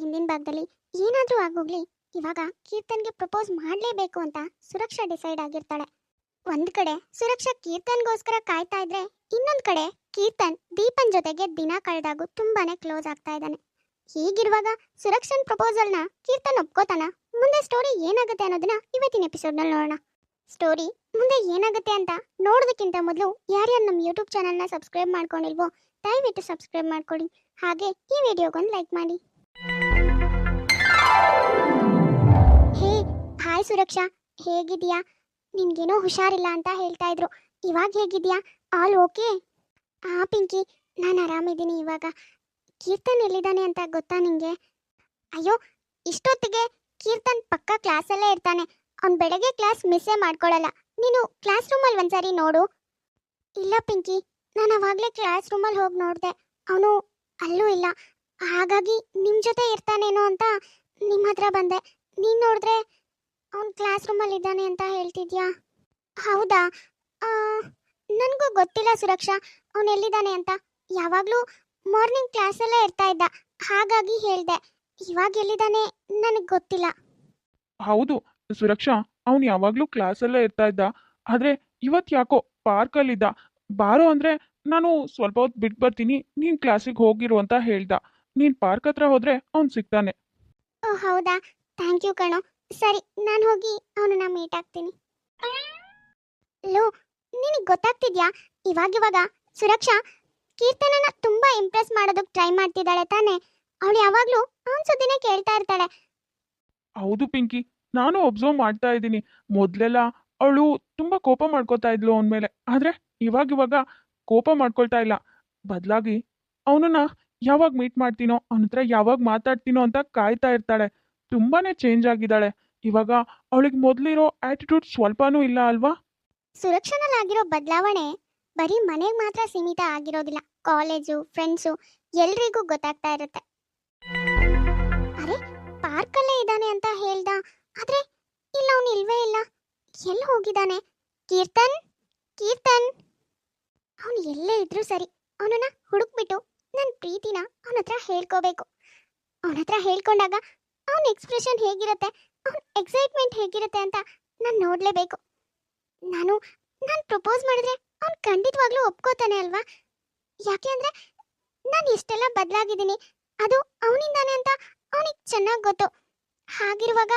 ಹಿಂದಿನ ಭಾಗದಲ್ಲಿ ಏನಾದರೂ ಆಗೋಗ್ಲಿ, ಇವಾಗ ಕೀರ್ತನ್ಗೆ ಪ್ರಪೋಸ್ ಮಾಡಲೇಬೇಕು ಅಂತ ಸುರಕ್ಷಾ ಡಿಸೈಡ್ ಆಗಿರ್ತಾಳೆ. ಒಂದ್ ಕಡೆ ಸುರಕ್ಷಾ ಕೀರ್ತನ್ಗೋಸ್ಕರ ಕಾಯ್ತಾ ಇದ್ರೆ, ಇನ್ನೊಂದ್ ಕಡೆ ಕೀರ್ತನ್ ದೀಪನ್ ಜೊತೆಗೆ ದಿನ ಕಳೆದಾಗೂ ತುಂಬಾನೇ ಕ್ಲೋಸ್ ಆಗ್ತಾ ಇದ್ದಾನೆ. ಹೀಗಿರುವಾಗ ಸುರಕ್ಷನ್ ಪ್ರಪೋಸಲ್ನ ಕೀರ್ತನ್ ಒಪ್ಕೋತಾನ, ಮುಂದೆ ಸ್ಟೋರಿ ಏನಾಗುತ್ತೆ ಅನ್ನೋದನ್ನ ಇವತ್ತಿನ ಎಪಿಸೋಡ್ನಲ್ಲಿ ನೋಡೋಣ. ಸ್ಟೋರಿ ಮುಂದೆ ಏನಾಗುತ್ತೆ ಅಂತ ನೋಡೋದಕ್ಕಿಂತ ಮೊದಲು ಯಾರ್ಯಾರು ನಮ್ಮ ಯೂಟ್ಯೂಬ್ ಚಾನಲ್ನ ಸಬ್ಸ್ಕ್ರೈಬ್ ಮಾಡ್ಕೊಂಡಿಲ್ವೋ, ದಯವಿಟ್ಟು ಸಬ್ಸ್ಕ್ರೈಬ್ ಮಾಡ್ಕೊಳ್ಳಿ ಹಾಗೆ ಈ ವಿಡಿಯೋಗೊಂದು ಲೈಕ್ ಮಾಡಿ. ಹಾಯ್ ಸುರಕ್ಷಾ ಹೇಗಿದ್ಯಾ ನಿನ್ಗೇನೋ ಹುಷಾರಿಲ್ಲ ಅಂತ ಹೇಳ್ತಾ ಇದ್ರು. ಇವಾಗ ಹೇಗಿದ್ಯಾ ಆಲ್ ಓಕೆ? ಆ, ಪಿಂಕಿ, ನಾನು ಆರಾಮಿದ್ದೀನಿ ಇವಾಗ. ಕೀರ್ತನ್ ಎಲ್ಲಿದ್ದಾನೆ ಅಂತ ಗೊತ್ತಾ ನಿಂಗೆ? ಅಯ್ಯೋ, ಇಷ್ಟೊತ್ತಿಗೆ ಕೀರ್ತನ್ ಪಕ್ಕ ಕ್ಲಾಸಲ್ಲೇ ಇರ್ತಾನೆ. ಅವ್ನು ಬೆಳಗ್ಗೆ ಕ್ಲಾಸ್ ಮಿಸ್ಸೇ ಮಾಡ್ಕೊಳ್ಳಲ್ಲ ನೀನು ಕ್ಲಾಸ್ ರೂಮಲ್ಲಿ ಒಂದ್ಸರಿ ನೋಡು. ಇಲ್ಲ ಪಿಂಕಿ, ನಾನು ಅವಾಗಲೇ ಕ್ಲಾಸ್ ರೂಮಲ್ಲಿ ಹೋಗಿ ನೋಡಿದೆ. ಅವನು ಅಲ್ಲೂ ಇಲ್ಲ. ಹಾಗಾಗಿ ನಿಮ್ಮ ಜೊತೆ ಇರ್ತಾನೇನೋ ಅಂತ ನಿಮ್ಮ ಹತ್ರ ಬಂದೆ. ನೀನು ನೋಡಿದ್ರೆ ಅವ್ನು ಕ್ಲಾಸ್ ರೂಮಲ್ಲಿ ಇದ್ದಾನೆ ಅಂತ ಹೇಳ್ತಿದ್ಯಾ? ಹೌದಾ? ನನಗೂ ಗೊತ್ತಿಲ್ಲ ಸುರಕ್ಷಾ. ಅವನು ಎಲ್ಲಿದ್ದಾನೆ ಅಂತ. ಯಾವಾಗಲೂ ಮಾರ್ನಿಂಗ್ ಕ್ಲಾಸಲ್ಲೇ ಇರ್ತಾ ಇದ್ದ. ಹಾಗಾಗಿ ಹೇಳ್ದೆ. ಇವಾಗ ಎಲ್ಲಿದ್ದಾನೆ ನನಗೆ ಗೊತ್ತಿಲ್ಲ. ಹೌದು ಸುರಕ್ಷಾ. ಅವನು ಯಾವಾಗಲೂ ಕ್ಲಾಸಲ್ಲೇ ಇರ್ತಾ ಇದ್ದ. ಆದರೆ ಇವತ್ತು ಯಾಕೋ ಪಾರ್ಕಲ್ಲಿದ್ದ ಬಾರೋ ಅಂದರೆ ನಾನು ಸ್ವಲ್ಪ ಹೊತ್ತು ಬಿಟ್ಟು ಬರ್ತೀನಿ. ನೀನು ಕ್ಲಾಸಿಗೆ ಹೋಗಿರು ಅಂತ ಹೇಳ್ದ. ನೀನು ಪಾರ್ಕ್ ಹತ್ರ ಹೋದರೆ ಅವ್ನು ಸಿಗ್ತಾನೆ. ಓ ಹೌದಾ? ಥ್ಯಾಂಕ್ ಯು ಕಣೋ. ಸರಿ, ನಾನು ಹೋಗಿ ಅವನನ್ನ ಮೀಟ್ ಆಗ್ತೀನಿ. ಲೋ, ನಿನಗೆ ಗೊತ್ತಾಗ್ತಿದ್ಯಾ? ಇವಾಗಿವಾಗ ಸುರಕ್ಷಾ ಕೀರ್ತನನ ತುಂಬಾ ಇಂಪ್ರೆಸ್ ಮಾಡೋದಕ್ಕೆ ಟ್ರೈ ಮಾಡ್ತಿದ್ದಾಳೆ ತಾನೆ? ಅವಳು ಯಾವಾಗಲೂ ಅವನ ಸುದ್ದಿನೇ ಕೇಳ್ತಾ ಇರ್ತಾಳೆ. ಹೌದು ಪಿಂಕಿ, ನಾನು ಒಬ್ಸರ್ವ್ ಮಾಡ್ತಾ ಇದ್ದೀನಿ. ಮೊದಲೆಲ್ಲ ಅವಳು ತುಂಬಾ ಕೋಪ ಮಾಡ್ಕೋತಾ ಇದ್ಲು ಅವನ ಮೇಲೆ. ಆದ್ರೆ ಇವಾಗ ಇವಾಗ ಕೋಪ ಮಾಡ್ಕೊಳ್ತಾ ಇಲ್ಲ. ಬದಲಾಗಿ ಅವನನ್ನ ಯಾವಾಗ ಮೀಟ್ ಮಾಡ್ತೀನೋ, ಅವನ ಯಾವಾಗ ಮಾತಾಡ್ತೀನೋ ಅಂತ ಕಾಯ್ತಾ ಇರ್ತಾಳೆ. ತುಂಬಾನೇ ಚೇಂಜ್ ಆಗಿದ್ದಾಳೆ. ಇವಾಗ ಅವಳಿಗೆ ಮೊದಲಿರೋ ಆಟಿಟ್ಯೂಡ್ ಸ್ವಲ್ಪನೂ ಇಲ್ಲ ಅಲ್ವಾ? ಸುರಕ್ಷಣಲಾಗಿರೋ ಬದಲಾವಣೆ ಬರೀ ಮನೆಗೆ ಮಾತ್ರ ಸೀಮಿತ ಆಗಿರೋದಿಲ್ಲ. ಕಾಲೇಜು ಫ್ರೆಂಡ್ಸು ಎಲ್ರಿಗೂ ಗೊತ್ತಾಗ್ತಾ ಇರುತ್ತೆ. ಅರೆ, ಪಾರ್ಕಲ್ಲೇ ಇದ್ದಾನೆ ಅಂತ ಹೇಳ್ದ, ಆದ್ರೆ ಇಲ್ಲ ಅವನು ಇಲ್ವೇ ಇಲ್ಲ. ಎಲ್ಲಿ ಹೋಗಿದ್ದಾನೆ? ಕೀರ್ತನ್? ಕೀರ್ತನ್? ಅವನು ಎಲ್ಲೇ ಇದ್ರೂ ಸರಿ. ಅವನನ್ನ ಹುಡುಕ್ಬಿಟ್ಟು ನನ್ನ ಪ್ರೀತಿನ ಅವನ ಹತ್ರ ಹೇಳ್ಕೋಬೇಕು. ಅವನ ಹತ್ರ ಹೇಳ್ಕೊಂಡಾಗ ಅವನ ಎಕ್ಸ್ಪ್ರೆಷನ್ ಹೇಗಿರುತ್ತೆ? ಎಕ್ಸೈಟ್ಮೆಂಟ್ ಹೇಗಿರುತ್ತೆ ಅಂತ ನಾನು ನೋಡಲೇಬೇಕು. ನಾನು ನಾನು ಪ್ರಪೋಸ್ ಮಾಡಿದ್ರೆ ಅವ್ನು ಖಂಡಿತವಾಗ್ಲೂ ಒಪ್ಕೋತಾನೆ ಅಲ್ವಾ? ಯಾಕೆ ಅಂದರೆ ನಾನು ಇಷ್ಟೆಲ್ಲ ಬದಲಾಗಿದ್ದೀನಿ, ಅದು ಅವನಿಂದಾನೆ ಅಂತ ಅವನಿಗೆ ಚೆನ್ನಾಗಿ ಗೊತ್ತು. ಹಾಗಿರುವಾಗ,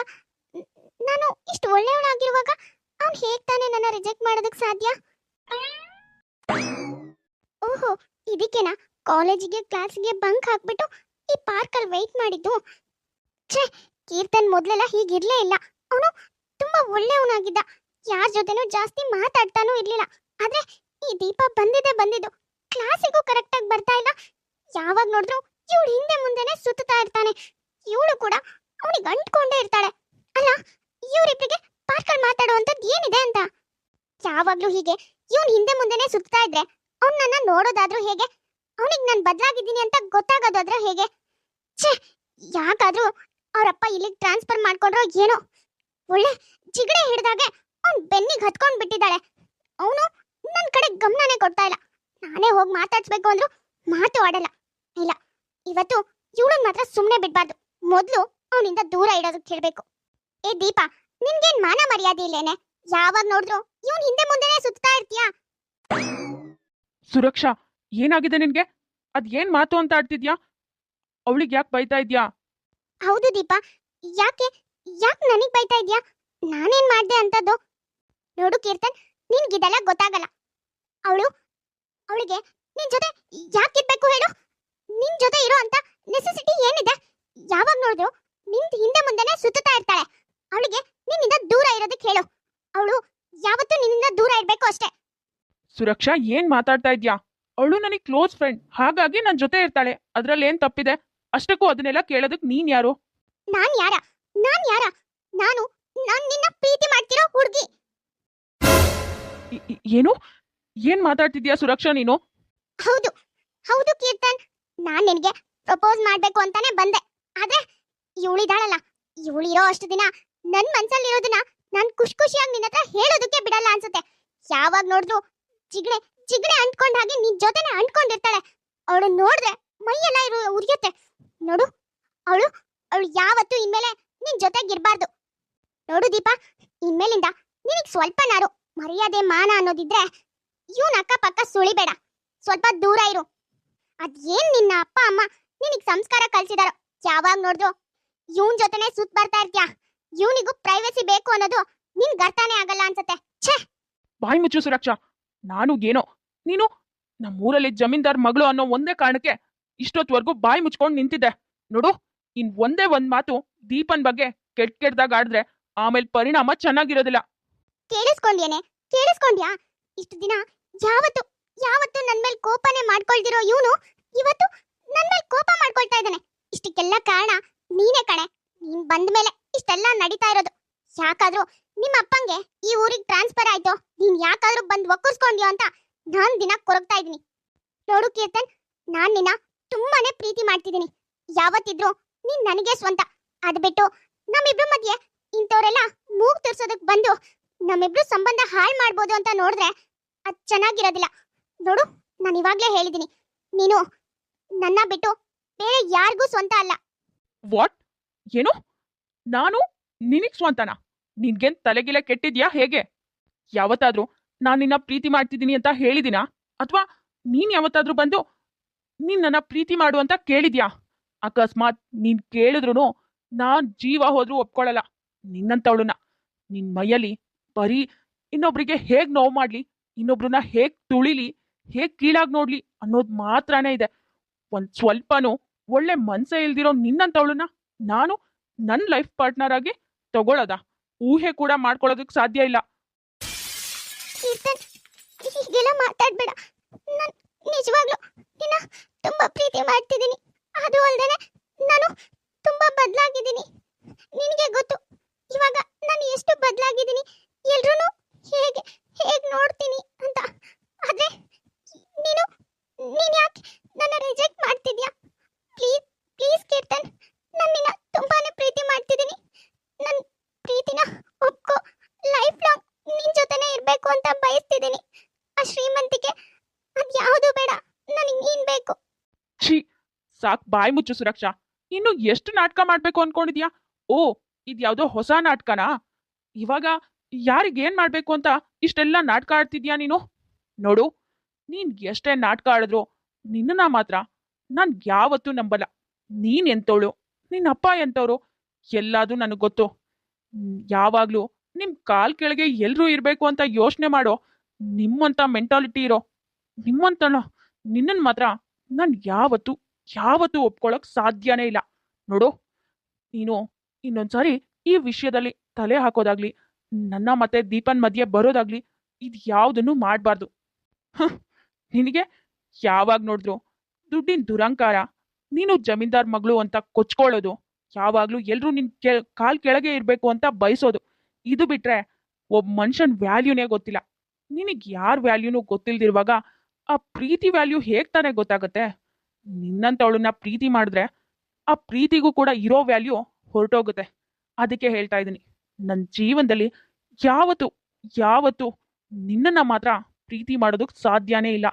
ನಾನು ಇಷ್ಟು ಒಳ್ಳೆಯವಳಾಗಿರುವಾಗ ಅವ್ನು ಹೇಗೆ ತಾನೇ ನನ್ನ ರಿಜೆಕ್ಟ್ ಮಾಡೋದಕ್ಕೆ ಸಾಧ್ಯ? ಓಹೋ, ಇದಕ್ಕೇನಾ? ಕಾಲೇಜಿಗೆ ಕ್ಲಾಸ್ಗೆ ಬಂಕ್ ಹಾಕ್ಬಿಟ್ಟು ಈ ಪಾರ್ಕಲ್ಲಿ ವೆಯ್ಟ್ ಮಾಡಿದ್ದು? ಛೇ ಕೀರ್ತನ್ ಮೊದಲೆಲ್ಲ ಹೀಗಿರ್ಲೇ ಇಲ್ಲ. ಅವನು ತುಂಬಾ ಒಳ್ಳೆಯವನಾಗಿದ್ದ. ಯಾರ ಜೊತೆನೂ ಜಾಸ್ತಿ ಮಾತಾಡ್ತಾನೂ ಇರ್ಲಿಲ್ಲ. ಆದ್ರೆ ಈ ದೀಪ ಬಂದಿದೆ ಬಂದಿದ್ದು. ಕ್ಲಾಸಿಗೂ ಕರೆಕ್ಟಾಗಿ ಬರ್ತಾ ಇಲ್ಲ. ಯಾವಾಗ ನೋಡಿದ್ರು ಇವಳು ಹಿಂದೆ ಮುಂದೆನೆ ಸುತ್ತಾ ಇರ್ತಾನೆ. ಇವಳು ಕೂಡ ಅವನಿಗೆ ಅಂಟ್ಕೊಂಡೇ ಇರ್ತಾಳೆ. ಅಲ್ಲ ಇವರಿಬ್ಬರಿಗೆ ಪಾರ್ಕಲ್ಲಿ ಮಾತಾಡುವಂಥದ್ದು ಏನಿದೆ ಅಂತ? ಯಾವಾಗ್ಲೂ ಹೀಗೆ ಇವನ್ ಹಿಂದೆ ಮುಂದೆನೆ ಸುತ್ತಾ ಇದ್ರೆ ಅವ್ನ್ ನನ್ನ ನೋಡೋದಾದ್ರೂ ಹೇಗೆ? ಅವನಿಗೆ ನಾನು ಬದಲಾಗಿದ್ದೀನಿ ಅಂತ ಗೊತ್ತಾಗೋದಾದ್ರೂ ಹೇಗೆ? ಛೇ, ಯಾಕಾದ್ರೂ ಅವರಪ್ಪ ಇಲ್ಲಿಗೆ ಟ್ರಾನ್ಸ್ಫರ್ ಮಾಡ್ಕೊಂಡ್ರೋ ಏನೋ. ಒಳ್ಳೆ ಜಿಗಡೆ ಹಿಡ್ದಾಗೆ ಅವ್ನ್ ಬೆನ್ನಿಗೆ ಹತ್ಕೊಂಡ್ ಬಿಟ್ಟಿದ್ದಾಳೆ. ಅವನು ನನ್ನ ಕಡೆ ಗಮನನೇ ಕೊಡ್ತಾ ಇಲ್ಲ. ನಾನೇ ಹೋಗಿ ಮಾತಾಡ್ಸ್ಬೇಕು ಅಂದ್ರು ಮಾತು ಆಡಲ್ಲ. ಇಲ್ಲ, ಇವತ್ತು ಇವಳನ್ ಮಾತ್ರ ಸುಮ್ಮನೆ ಬಿಡ್ಬಾರ್ದು. ಮೊದಲು ಅವನಿಂದ ದೂರ ಇಡೋದಕ್ಕೆ ಹೇಳ್ಬೇಕು. ಏ ದೀಪ, ನಿನ್ಗೇನ್ ಮಾನ ಮರ್ಯಾದೆ ಇಲ್ಲೇನೆ? ಯಾವಾಗ ನೋಡಿದ್ರು ಇವನ್ ಹಿಂದೆ ಮುಂದೆನೆ ಸುತ್ತಾ ಇರ್ತೀಯಾ? ಸುರಕ್ಷಾ, ಏನಾಗಿದೆ ನಿನ್ಗೆ? ಅದ್ ಏನ್ ಮಾತು ಅಂತ ಆಡ್ತಿದ್ಯಾ? ಅವಳಿಗೆ ಯಾಕೆ ಬೈತಾ ಇದ್ಯಾ? ಹೌದು ದೀಪ. ಯಾಕೆ ಯಾಕೆ ನನಗ್ ಬೈತಾ ಇದ್ಯಾ? ನಾನೇನ್ ಮಾಡ್ದೆ ಅಂತದ್ದು? ನೋಡು ಕೀರ್ತನ್, ನಿನ್ಗಿದೆಲ್ಲ ಗೊತ್ತಾಗಲ್ಲ. ಅವಳು, ಅವಳಿಗೆ, ನಿನ್ ಜೊತೆ ಯಾಕೆ ಇರ್ಬೇಕು ಹೇಳು? ನಿನ್ ಜೊತೆ ಇರೋ ಅಂತ ನೆಸೆಸಿಟಿ ಏನಿದೆ? ಯಾವಾಗ ನೋಡಿದ್ರು ನಿನ್ ಹಿಂದೆ ಮುಂದೆನೆ ಸುತ್ತಾ ಇರ್ತಾಳೆ. ಅವಳಿಗೆ ನಿನ್ನಿಂದ ದೂರ ಇರೋದಕ್ಕೆ ಹೇಳು. ಅವಳು ಯಾವತ್ತೂ ನಿನ್ನಿಂದ ದೂರ ಇರ್ಬೇಕು ಅಷ್ಟೇ. ಸುರಕ್ಷಾ, ಏನ್ ಮಾತಾಡ್ತಾ ಇದ್ಯಾ? ಅವಳು ನನಗೆ ಕ್ಲೋಸ್ ಫ್ರೆಂಡ್ ಹಾಗಾಗಿ ನನ್ನ ಜೊತೆ ಇರ್ತಾಳೆ. ಅದ್ರಲ್ಲಿ ಏನ್ ತಪ್ಪಿದೆ? ಅಷ್ಟಕ್ಕೂ ಅದನ್ನೆಲ್ಲ ಕೇಳೋದಕ್ ನೀನ್ ಯಾರು? ನಾನ್ ಯಾರ? ನಾನ್ ಯಾರ? ನಾನು ನಾನ್ ನಿನ್ನ ಪ್ರೀತಿ ಮಾಡ್ತಿರೋ ಹುಡುಗಿ. ಏನು? ಏನ್ ಮಾತಾಡ್ತಿದ್ಯಾ ಸುರಕ್ಷಾ ನೀನು? ಹೌದು ಹೌದು ಕೀರ್ತನ್. ನಾನ್ ನಿನಗೆ ಪ್ರಪೋಸ್ ಮಾಡ್ಬೇಕು ಅಂತಾನೆ ಬಂದೆ. ಆದ್ರೆ ಇವಳಿದಾಳಲ್ಲ ಇವಳಿರೋ ಅಷ್ಟು ದಿನ ನನ್ ಮನ್ಸಲ್ಲಿರೋದನ್ನ ನಾನ್ ಖುಷಿ ಖುಷಿಯಾಗಿ ನಿನ್ನ ಹತ್ರ ಹೇಳೋದಕ್ಕೆ ಬಿಡಲ್ಲ ಅನ್ಸುತ್ತೆ. ಯಾವಾಗ ನೋಡಿದ್ರು ಜಿಗಣೆ ಜಿಗಣೆ ಅಂಟ್ಕೊಂಡ ಹಾಗೆ ನಿನ್ ಜೊತೆನೆ ಅಂಟ್ಕೊಂಡಿರ್ತಾಳೆ. ಅವಳು ನೋಡಿದ್ರೆ ಮೈಯೆಲ್ಲ ಇರು, ಉರಿಯುತ್ತೆ. ನೋಡು, ಅವಳು ಅವಳು ಯಾವತ್ತೂ ಇನ್ಮೇಲೆ ನಿನ್ ಜೊತೆಗಿರ್ಬಾರ್ದು. ನೋಡು ದೀಪ, ಇನ್ಮೇಲಿಂದ ನಿನಗ್ ಸ್ವಲ್ಪನಾರು ಮರ್ಯಾದೆ ಮಾನ ಅನ್ನೋದಿದ್ರೆ ಇವನ್ ಅಕ್ಕಪಕ್ಕ ಸುಳಿಬೇಡ. ಸ್ವಲ್ಪ ದೂರ ಇರು. ಅದೇನ್ ನಿನ್ನ ಅಪ್ಪ, ಅಮ್ಮ ನಿನಗ್ ಸಂಸ್ಕಾರ ಕಲ್ಸಿದಾರೋ? ಯಾವಾಗ ನೋಡಿದ್ರು? ಇವನ್ ಜೊತೆನೆ ಸುತ್ತ ಬರ್ತಾ ಇರ್ತ್ಯಾ? ಇವನಿಗೂ ಪ್ರೈವಸಿ ಬೇಕು ಅನ್ನೋದು ನಿನ್ ಗರ್ತಾನೆ ಆಗಲ್ಲ ಅನ್ಸತ್ತೆ. ಛೇ! ಬಾಯಿ ಮುಚ್ಚು ಸುರಕ್ಷಾ. ನಾನು ಏನೋ, ನೀನು ನಮ್ಮೂರಲ್ಲಿ ಜಮೀನ್ದಾರ್ ಮಗಳು ಅನ್ನೋ ಒಂದೇ ಕಾರಣಕ್ಕೆ ಇಷ್ಟೊತ್ವರೆಗೂ ಬಾಯಿ ಮುಚ್ಕೊಂಡು ನಿಂತಿದ್ದೆ. ನೋಡು, ಇನ್ ಒಂದೇ ಒಂದ್ ಮಾತು ದೀಪನ್ ಬಗ್ಗೆ ಕೆಟ್ ಕೆಟ್ಟದಾಗ ಆಡಿದ್ರೆ ಆಮೇಲೆ ಪರಿಣಾಮ ಚೆನ್ನಾಗಿರೋದಿಲ್ಲ. ಕೇಳಿಸ್ಕೊಂಡ್ಯಾನೆ? ಕೇಳಿಸ್ಕೊಂಡ್ಯಾ? ಇಷ್ಟು ದಿನ ಯಾವತ್ತು ಯಾವತ್ತು ನನ್ ಮೇಲೆ ಕೋಪನೆ ಮಾಡ್ಕೊಳ್ತಿರೋ ಇವನು ಇವತ್ತು ನನ್ ಮೇಲೆ ಕೋಪ ಮಾಡ್ಕೊಳ್ತಾ ಇದ್ದಾನೆ. ಇಷ್ಟಕ್ಕೆಲ್ಲ ಕಾರಣ ನೀನೇ ಕಣೆ. ನೀನ್ ಬಂದ ಮೇಲೆ ಇಷ್ಟೆಲ್ಲ ನಡೀತಾ ಇರೋದು. ಯಾಕಾದ್ರೂ ನಿಮ್ಮ ಅಪ್ಪಂಗೆ ಈ ಊರಿಗೆ ಟ್ರಾನ್ಸ್ಫರ್ ಆಯ್ತು? ನೀನ್ ಯಾಕಾದ್ರೂ ಬಂದ್ ಒಕ್ಕರ್ಸ್ಕೊಂಡ್ಯೋ ಅಂತ ನಾನ್ ದಿನ ಕೊರಗ್ತಾ ಇದೀನಿ ನೋಡು ಕೀರ್ತನ್, ನಾನ್ ನಿನ್ನ ತುಂಬಾನೇ ಪ್ರೀತಿ ಮಾಡ್ತಿದ್ದೀನಿ. ಯಾವತ್ತಿದ್ರು ನೀನ್ ನನಗೆ ಸ್ವಂತ. ಅದ್ ಬಿಟ್ಟು ನಮ್ಮಿಬ್ರು ಮಧ್ಯೆ ಇಂಥವ್ರೆಲ್ಲ ಮೂಗ್ ತೋರ್ಸೋದಕ್ ಬಂದು ನಮ್ಮಿಬ್ರು ಸಂಬಂಧ ಹಾಳು ಮಾಡ್ಬೋದು ಅಂತ ನೋಡಿದ್ರೆ ಅದ್ ಚೆನ್ನಾಗಿರೋದಿಲ್ಲ. ನೋಡು, ನಾನು ಇವಾಗ್ಲೇ ಹೇಳಿದೀನಿ. ನೀನು ನನ್ನ ಬಿಟ್ಟು ಬೇರೆ ಯಾರಿಗೂ ಸ್ವಂತ ಅಲ್ಲ. ವಾಟ್ ಏನು? ನಾನು ನಿನಗ್ ಸ್ವಂತನ? ನಿನ್ಗೇನ್ ತಲೆಗಿಲೆ ಕೆಟ್ಟಿದ್ಯಾ ಹೇಗೆ? ಯಾವತ್ತಾದ್ರೂ ನಾನು ನಿನ್ನ ಪ್ರೀತಿ ಮಾಡ್ತಿದ್ದೀನಿ ಅಂತ ಹೇಳಿದಿನ? ಅಥವಾ ನೀನ್ ಯಾವತ್ತಾದ್ರೂ ಬಂದು ನೀನ್ ನನ್ನ ಪ್ರೀತಿ ಮಾಡು ಅಂತ ಕೇಳಿದ್ಯಾ? ಅಕಸ್ಮಾತ್ ನೀನ್ ಕೇಳಿದ್ರು ನಾನ್ ಜೀವ ಹೋದ್ರೂ ಒಪ್ಕೊಳ್ಳಲ್ಲ ನಿನ್ನಂತವಳನ್ನ. ನಿನ್ ಮೈಯಲ್ಲಿ ಬರೀ ಇನ್ನೊಬ್ರಿಗೆ ಹೇಗ್ ನೋವು ಮಾಡ್ಲಿ, ಇನ್ನೊಬ್ರನ್ನ ಹೇಗ್ ತುಳಿಲಿ, ಹೇಗ್ ಕೀಳಾಗ್ ನೋಡ್ಲಿ ಅನ್ನೋದು ಮಾತ್ರನೇ ಇದೆ. ಒಂದ್ ಸ್ವಲ್ಪನೂ ಒಳ್ಳೆ ಮನ್ಸೇ ಇಲ್ದಿರೋ ನಿನ್ನಂತವಳನ್ನ ನಾನು ನನ್ನ ಲೈಫ್ ಪಾರ್ಟ್ನರ್ ಆಗಿ ತಗೊಳದ. ಊಹೆ ಕೂಡ ಮಾಡ್ಕೊಳ್ಳೋದಕ್ ಸಾಧ್ಯ ಇಲ್ಲ. ಹೀಗೆಲ್ಲ ಮಾತಾಡ್ಬೇಡ. ನಿಜವಾಗ್ಲೂ ನಿನ್ನ ತುಂಬಾ ಪ್ರೀತಿ ಮಾಡ್ತಿದ್ದೀನಿ ಅದು ಅಲ್ದೇನೆ ನಾನು ತುಂಬಾ ಬದಲಾಗಿದ್ದೀನಿ ನಿನಗೆ ಗೊತ್ತು ಇವಾಗ ನಾನು ಎಷ್ಟು ಬದಲಾಗಿದ್ದೀನಿ ಎಲ್ರೂ ಹೇಗೆ ಹೇಗೆ ನೋಡ್ತೀನಿ ಅಂತ ಆದ್ರೆ ನೀನು ನೀನು ಯಾಕೆ ನನ್ನ ರಿಜೆಕ್ಟ್ ಮಾಡ್ತಿದ್ಯಾ ಪ್ಲೀಸ್ ಪ್ಲೀಸ್ ಕೀರ್ತನ್ ನಾನು ನಿನ್ನ ತುಂಬಾನೇ ಪ್ರೀತಿ ಮಾಡ್ತಿದ್ದೀನಿ ನನ್ನ ಪ್ರೀತಿನ ಒಪ್ಕೋ ಲೈಫ್ ಲಾಂಗ್ ನಿನ್ ಜೊತೆನೇ ಇರ್ಬೇಕು ಅಂತ ಬಯಸ್ತಿದ್ದೀನಿ. ಆ ಶ್ರೀಮಂತಿಕೆ ಅದು ಬೇಡ. ನನಗೆ ನೀನ್ ಬೇಕು. ಛೀ, ಸಾಕ್ ಬಾಯಿ ಮುಚ್ಚು ಸುರಕ್ಷಾ. ಇನ್ನು ಎಷ್ಟು ನಾಟಕ ಮಾಡ್ಬೇಕು ಅನ್ಕೊಂಡಿದ್ಯಾ? ಓ ಇದ್ಯಾವ್ದೋ ಹೊಸ ನಾಟಕನಾ? ಇವಾಗ ಯಾರಿಗೇನ್ ಮಾಡ್ಬೇಕು ಅಂತ ಇಷ್ಟೆಲ್ಲ ನಾಟಕ ಆಡ್ತಿದ್ಯಾ ನೀನು? ನೋಡು, ನೀನ್ ಎಷ್ಟೇ ನಾಟಕ ಆಡಿದ್ರು ನಿನ್ನ ಮಾತ್ರ ನಾನ್ ಯಾವತ್ತೂ ನಂಬಲ್ಲ. ನೀನ್ ಎಂತವಳು ನಿನ್ನ ಅಪ್ಪ ಎಂತವ್ರು ಎಲ್ಲಾದ್ರೂ ನನಗ್ ಗೊತ್ತು. ಯಾವಾಗ್ಲೂ ನಿಮ್ ಕಾಲ್ ಕೆಳಗೆ ಎಲ್ರೂ ಇರಬೇಕು ಅಂತ ಯೋಚನೆ ಮಾಡೋ ನಿಮ್ಮಂತ ಮೆಂಟಾಲಿಟಿ ಇರೋ ನಿಮ್ಮಂತನ ನಿನ್ನನ್ ಮಾತ್ರ ನಾನು ಯಾವತ್ತು, ಯಾವತ್ತೂ ಒಪ್ಕೊಳಕ್ ಸಾಧ್ಯನೇ ಇಲ್ಲ. ನೋಡು, ನೀನು ಇನ್ನೊಂದ್ಸಾರಿ ಈ ವಿಷಯದಲ್ಲಿ ತಲೆ ಹಾಕೋದಾಗ್ಲಿ, ನನ್ನ ಮತ್ತೆ ದೀಪನ್ ಮಧ್ಯೆ ಬರೋದಾಗ್ಲಿ ಇದು ಯಾವುದನ್ನು ಮಾಡಬಾರ್ದು. ನಿನಗೆ ಯಾವಾಗ ನೋಡಿದ್ರು ದುಡ್ಡಿನ ದುರಂಕಾರ, ನೀನು ಜಮೀನ್ದಾರ್ ಮಗಳು ಅಂತ ಕೊಚ್ಕೊಳ್ಳೋದು, ಯಾವಾಗಲೂ ಎಲ್ಲರೂ ನಿನ್ ಕೆ ಕಾಲ್ ಕೆಳಗೆ ಇರಬೇಕು ಅಂತ ಬಯಸೋದು. ಇದು ಬಿಟ್ರೆ ಒಬ್ಬ ಮನುಷ್ಯನ್ ವ್ಯಾಲ್ಯೂನೇ ಗೊತ್ತಿಲ್ಲ. ನಿನಗೆ ಯಾರ ವ್ಯಾಲ್ಯೂನು ಗೊತ್ತಿಲ್ದಿರುವಾಗ ಆ ಪ್ರೀತಿ ವ್ಯಾಲ್ಯೂ ಹೇಗ್ ತಾನೇ ಗೊತ್ತಾಗತ್ತೆ? ನಿನ್ನಂತವಳನ್ನ ಪ್ರೀತಿ ಮಾಡಿದ್ರೆ ಆ ಪ್ರೀತಿಗೂ ಕೂಡ ಇರೋ ವ್ಯಾಲ್ಯೂ ಹೊರಟೋಗುತ್ತೆ. ಅದಕ್ಕೆ ಹೇಳ್ತಾ ಇದ್ದೀನಿ. ನನ್ನ ಜೀವನದಲ್ಲಿ ಯಾವತ್ತು ಯಾವತ್ತು ನಿನ್ನನ್ನ ಮಾತ್ರ ಪ್ರೀತಿ ಮಾಡೋದಕ್ಕೆ ಸಾಧ್ಯನೇ ಇಲ್ಲ.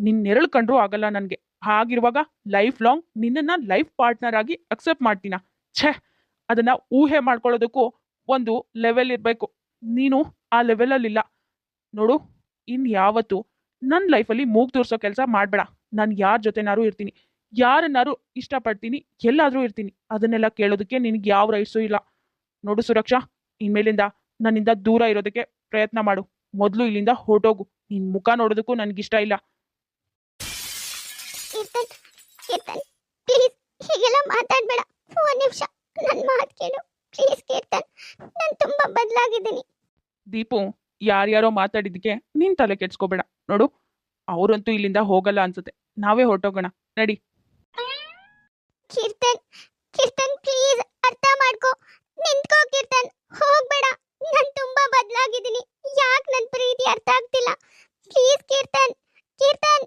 ನಿನ್ನ ನೆರಳು ಕಂಡ್ರೂ ಆಗಲ್ಲ ನನಗೆ. ಹಾಗಿರುವಾಗ ಲೈಫ್ ಲಾಂಗ್ ನಿನ್ನನ್ನ ಲೈಫ್ ಪಾರ್ಟ್ನರ್ ಆಗಿ ಅಕ್ಸೆಪ್ಟ್ ಮಾಡ್ತೀನ. ಛೇ, ಅದನ್ನ ಊಹೆ ಮಾಡ್ಕೊಳ್ಳೋದಕ್ಕೂ ಒಂದು ಲೆವೆಲ್ ಇರಬೇಕು. ನೀನು ಆ ಲೆವೆಲಲ್ಲಿಲ್ಲ ನೋಡು, ಇನ್ ಯಾವತ್ತು ನನ್ನ ಲೈಫಲ್ಲಿ ಮೂಗ್ ತೋರಿಸೋ ಕೆಲಸ ಮಾಡಬೇಡ. ನಾನು ಯಾರ ಜೊತೆನಾರು ಇರ್ತೀನಿ. ಯಾರನ್ನಾರು ಇಷ್ಟಪಡ್ತೀನಿ, ಎಲ್ಲಾದ್ರೂ ಇರ್ತೀನಿ. ಅದನ್ನೆಲ್ಲ ಕೇಳೋದಕ್ಕೆ ನಿನಗೆ ಯಾವ ರೈಟ್ಸು ಇಲ್ಲ. ನೋಡು ಸುರಕ್ಷಾ, ಇನ್ಮೇಲಿಂದ ನನ್ನಿಂದ ದೂರ ಇರೋದಕ್ಕೆ ಪ್ರಯತ್ನ ಮಾಡು. ಮೊದಲು ಇಲ್ಲಿಂದ ಹೊರಟೋಗು. ನಿನ್ ಮುಖ ನೋಡೋದಕ್ಕೂ ಇಷ್ಟ ಇಲ್ಲ. ಹೀಗೆಲ್ಲ ಮಾತಾಡಬೇಡ. ಒಂದು ನಿಮಿಷ ನನ್ನ ಮಾತು ಕೇಳು. ಪ್ಲೀಸ್ ಕೀರ್ತನ್ ನಾನು ತುಂಬಾ ಬದಲಾಗಿದ್ದೀನಿ. ದೀಪು ಯಾರ್ಯಾರೋ ಮಾತಾಡಿದ್ದಕ್ಕೆ ನೀನ್ ತಲೆ ಕೆಡ್ಸ್ಕೋಬೇಡ. ನೋಡು ಅವರಂತೂ ಇಲ್ಲಿಂದ ಹೋಗಲ್ಲ ಅನ್ಸುತ್ತೆ. ನಾವೇ ಹೊರಟೋಗೋಣ. ನಡಿ. ಕೀರ್ತನ್ ಕೀರ್ತನ್ ಪ್ಲೀಸ್ ಅರ್ಥ ಮಾಡ್ಕೋ. ನಿಂತ್ಕೋ ಕೀರ್ತನ್ ಹೋಗ್ಬೇಡ. ನಾನು ತುಂಬಾ ಬದಲಾಗಿದ್ದೀನಿ. ಯಾಕೆ ನನ್ನ ಪ್ರೀತಿ ಅರ್ಥ ಆಗ್ತಿಲ್ಲ? ಪ್ಲೀಸ್ ಕೀರ್ತನ್ ಕೀರ್ತನ್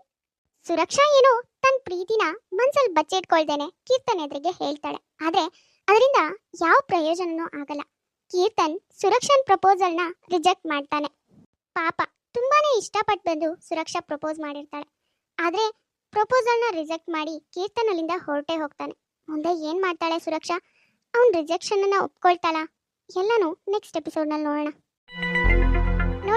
ಸುರಕ್ಷಾ ಏನು? ತನ್ನ ಪ್ರೀತಿನ ಮನ್ಸಲ್ಲಿ ಬಚ್ಚಿಟ್ಕೊಳ್ದೇನೆ ಕೀರ್ತನ್ ಎದುರಿಗೆ ಹೇಳ್ತಾಳೆ. ಆದ್ರೆ ಅದರಿಂದ ಯಾವ ಪ್ರಯೋಜನನೂ ಆಗಲ್ಲ. ಕೀರ್ತನ್ ಸುರಕ್ಷನ್ ಪ್ರಪೋಸಲ್ನ ರಿಜೆಕ್ಟ್ ಮಾಡ್ತಾನೆ. ಪಾಪ, ತುಂಬಾನೇ ಇಷ್ಟಪಟ್ಟು ಬಂದು ಸುರಕ್ಷಾ ಪ್ರಪೋಸ್ ಮಾಡಿರ್ತಾಳೆ. ಆದ್ರೆ ಪ್ರಪೋಸಲ್ನ ರಿಜೆಕ್ಟ್ ಮಾಡಿ ಕೀರ್ತನ್ ಅಲ್ಲಿಂದ ಹೊರಟೆ ಹೋಗ್ತಾನೆ. ಮುಂದೆ ಏನ್ ಮಾಡ್ತಾಳೆ ಸುರಕ್ಷಾ? ಅವ್ನ ರಿಜೆಕ್ಷನನ್ನು ಒಪ್ಕೊಳ್ತಾಳ? ಎಲ್ಲನೂ ನೆಕ್ಸ್ಟ್ ಎಪಿಸೋಡ್ನಲ್ಲಿ ನೋಡೋಣ.